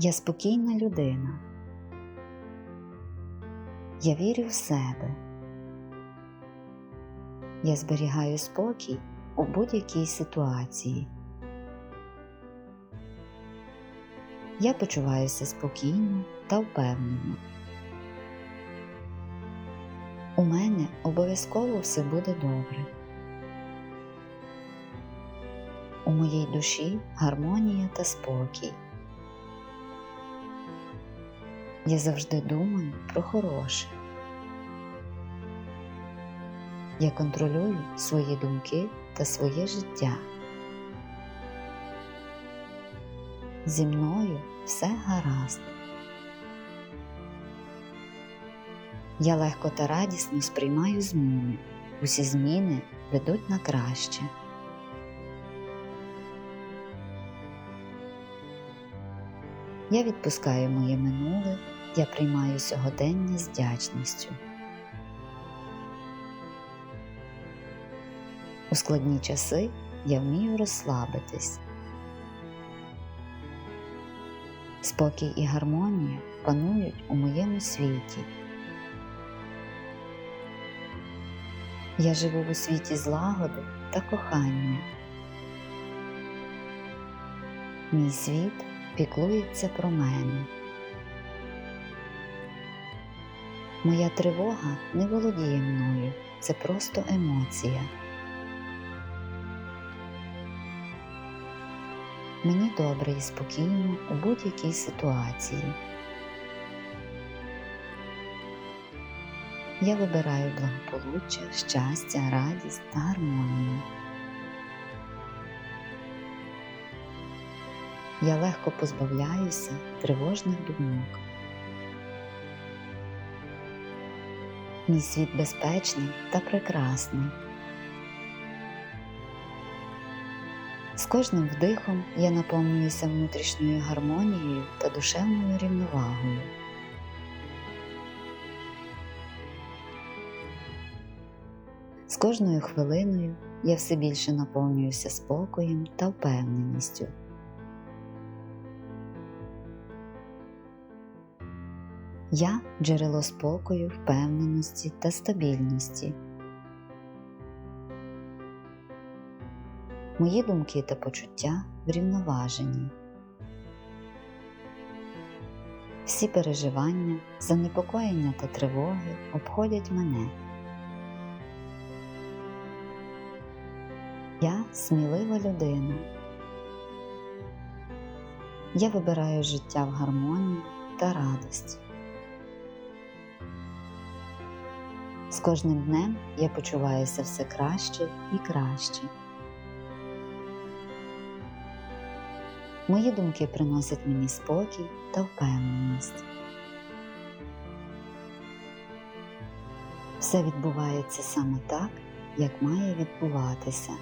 Я спокійна людина. Я вірю в себе. Я зберігаю спокій у будь-якій ситуації. Я почуваюся спокійно та впевнено. У мене обов'язково все буде добре. У моїй душі гармонія та спокій. Я завжди думаю про хороше. Я контролюю свої думки та своє життя. Зі мною все гаразд. Я легко та радісно сприймаю зміни. Усі зміни ведуть на краще. Я відпускаю моє минуле, я приймаю сьогодення з вдячністю. У складні часи я вмію розслабитись. Спокій і гармонія панують у моєму світі. Я живу у світі злагоди та кохання. Мій світ піклується про мене. Моя тривога не володіє мною, це просто емоція. Мені добре і спокійно у будь-якій ситуації. Я вибираю благополуччя, щастя, радість та гармонію. Я легко позбавляюся тривожних думок. Мій світ безпечний та прекрасний. З кожним вдихом я наповнююся внутрішньою гармонією та душевною рівновагою. З кожною хвилиною я все більше наповнююся спокоєм та впевненістю. Я джерело спокою, впевненості та стабільності. Мої думки та почуття врівноважені. Всі переживання, занепокоєння та тривоги обходять мене. Я смілива людина. Я вибираю життя в гармонії та радості. З кожним днем я почуваюся все краще і краще. Мої думки приносять мені спокій та впевненість. Все відбувається саме так, як має відбуватися.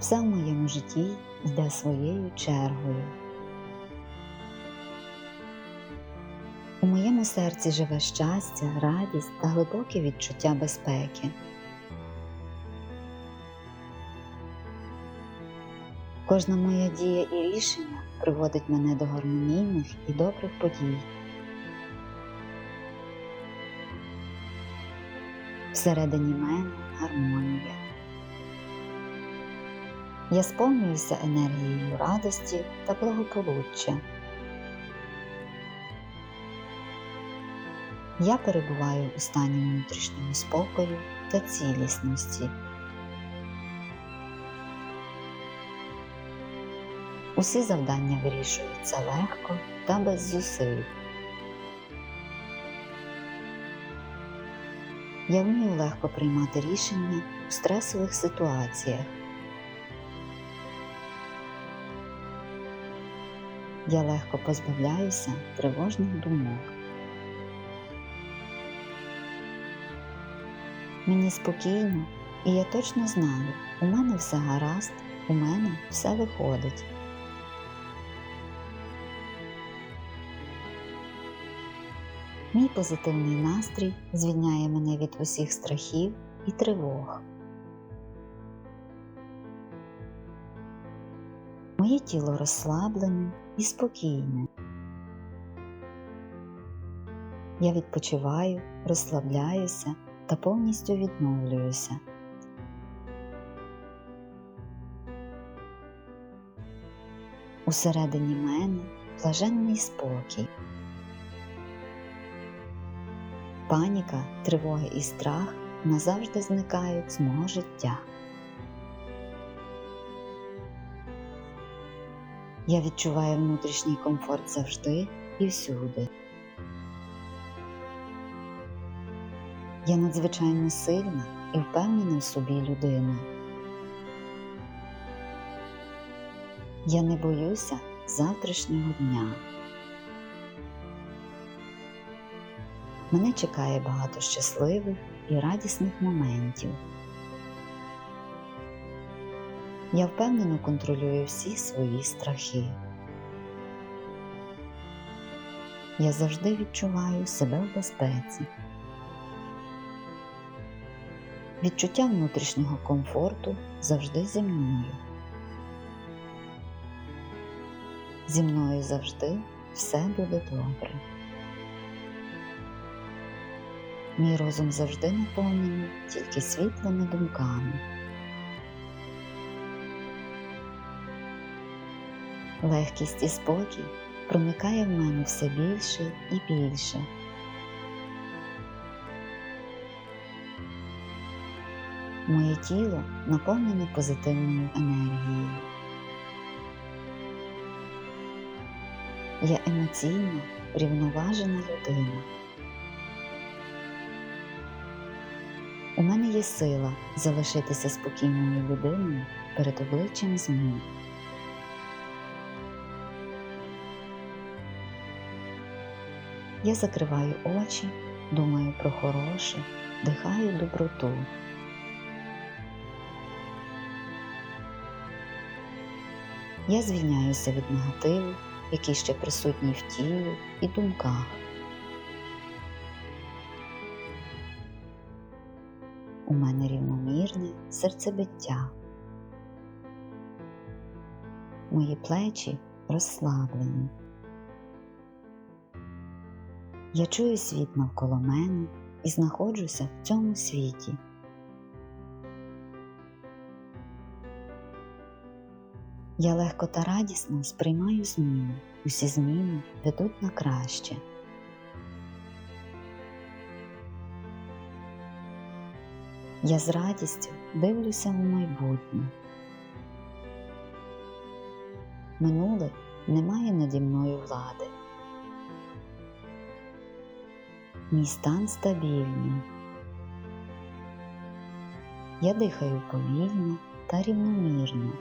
Все в моєму житті йде своєю чергою. У моєму серці живе щастя, радість та глибоке відчуття безпеки. Кожна моя дія і рішення приводить мене до гармонійних і добрих подій. Всередині мене гармонія. Я сповнююся енергією радості та благополуччя. Я перебуваю у стані внутрішнього спокою та цілісності. Усі завдання вирішуються легко та без зусиль. Я вмію легко приймати рішення у стресових ситуаціях. Я легко позбавляюся тривожних думок. Мені спокійно, і я точно знаю, у мене все гаразд, у мене все виходить. Мій позитивний настрій звільняє мене від усіх страхів і тривог. Моє тіло розслаблене і спокійне. Я відпочиваю, розслабляюся та повністю відновлююся. Усередині мене блаженний спокій. Паніка, тривога і страх назавжди зникають з мого життя. Я відчуваю внутрішній комфорт завжди і всюди. Я надзвичайно сильна і впевнена в собі людина. Я не боюся завтрашнього дня. Мене чекає багато щасливих і радісних моментів. Я впевнено контролюю всі свої страхи. Я завжди відчуваю себе в безпеці. Відчуття внутрішнього комфорту завжди зі мною. Зі мною завжди все буде добре. Мій розум завжди наповнений тільки світлими думками. Легкість і спокій проникає в мене все більше і більше. Моє тіло наповнене позитивною енергією. Я емоційно врівноважена людина. У мене є сила залишитися спокійною людиною перед обличчям змін. Я закриваю очі, думаю про хороше, дихаю доброту. Я звільняюся від негативу, який ще присутній в тілі і думках. У мене рівномірне серцебиття. Мої плечі розслаблені. Я чую світ навколо мене і знаходжуся в цьому світі. Я легко та радісно сприймаю зміни. Усі зміни ведуть на краще. Я з радістю дивлюся у майбутнє. Минуле не має наді мною влади. Мій стан стабільний. Я дихаю повільно та рівномірно.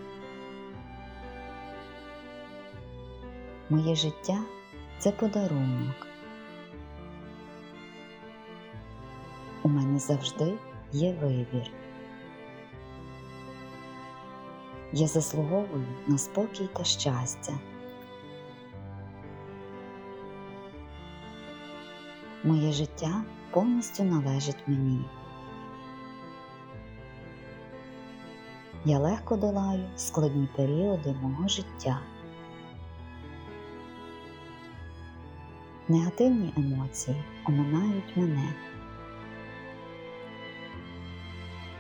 Моє життя це подарунок. У мене завжди є вибір. Я заслуговую на спокій та щастя. Моє життя повністю належить мені. Я легко долаю складні періоди мого життя. Негативні емоції оминають мене.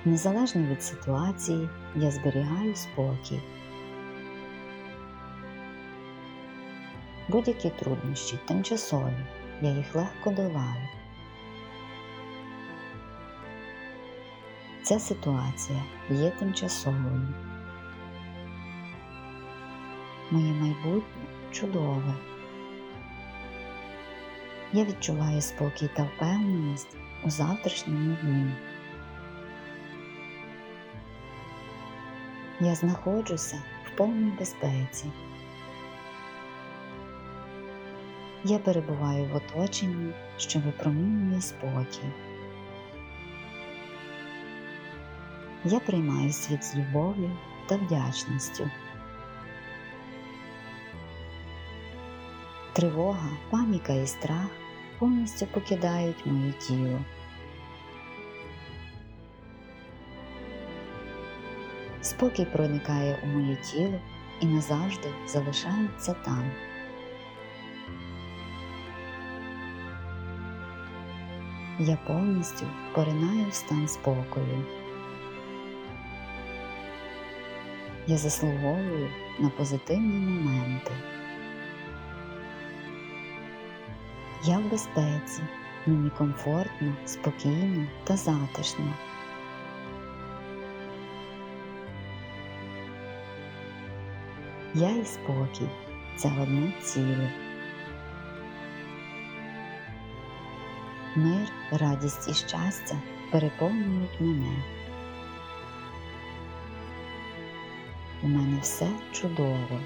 Незалежно від ситуації, я зберігаю спокій. Будь-які труднощі тимчасові, я їх легко долаю. Ця ситуація є тимчасовою. Моє майбутнє чудове. Я відчуваю спокій та впевненість у завтрашньому дні. Я знаходжуся в повній безпеці. Я перебуваю в оточенні, що випромінює спокій. Я приймаю світ з любов'ю та вдячністю. Тривога, паніка і страх повністю покидають моє тіло. Спокій проникає у моє тіло і назавжди залишаються там. Я повністю поринаю в стан спокою. Я заслуговую на позитивні моменти. Я в безпеці, мені комфортно, спокійно та затишно. Я і спокій це одне ціле. Мир, радість і щастя переповнюють мене. У мене все чудово.